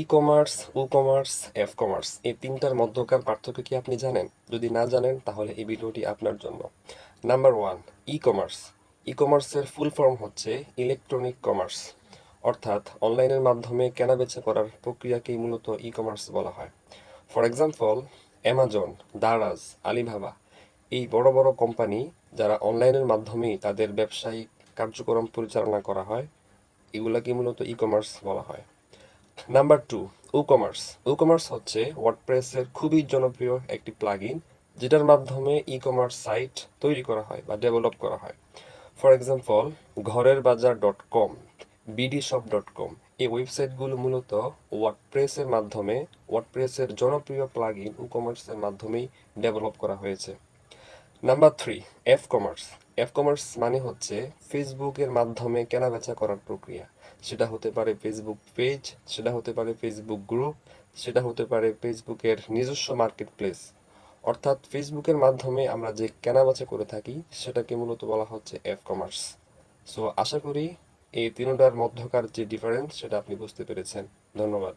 E commerce U commerce F commerce এই তিনটার মধ্যকার পার্থক্য কি আপনি জানেন? যদি না জানেন, তাহলে এই ভিডিওটি আপনার জন্য। Number one E commerce E কমার্সের ফুল ফর্ম হচ্ছে ইলেকট্রনিক কমার্স অর্থাৎ অনলাইনের মাধ্যমে কেনাবেচা করার প্রক্রিয়াকেই মূলত ই কমার্স বলা হয়। For example Amazon Daraz Alibaba এই বড় বড় কোম্পানি যারা অনলাইনের মাধ্যমেই তাদের ব্যবসায়িক কার্যক্রম পরিচালনা করা হয় এগুলাকে মূলত ই কমার্স বলা হয়। Number two U commerce U commerce হচ্ছে ওয়ার্ডপ্রেসের খুবই জনপ্রিয় একটি প্লাগইন যেটার মাধ্যমে ই কমার্স সাইট তৈরি করা হয় বা ডেভেলপ করা হয়। For example Ghorer Bazar dot com BD shop dot com এই ওয়েবসাইটগুলো মূলত ওয়ার্ডপ্রেসের মাধ্যমে ওয়ার্ডপ্রেসের জনপ্রিয় প্লাগইন ই কমার্সের মাধ্যমেই ডেভেলপ করা হয়েছে। Number three F commerce F commerce মানে হচ্ছে ফেসবুকের মাধ্যমে কেনাবেচা করার প্রক্রিয়া। সেটা হতে পারে ফেসবুক পেজ সেটা হতে পারে ফেসবুক গ্রুপ সেটা হতে পারে ফেসবুকের নিজস্ব মার্কেট প্লেস অর্থাৎ ফেসবুকের মাধ্যমে আমরা যে কেনাবেচা করে থাকি, সেটাকে মূলত বলা হচ্ছে এফ কমার্স সো আশা করি এই তিনটার মধ্যকার যে ডিফারেন্স সেটা আপনি বুঝতে পেরেছেন। ধন্যবাদ।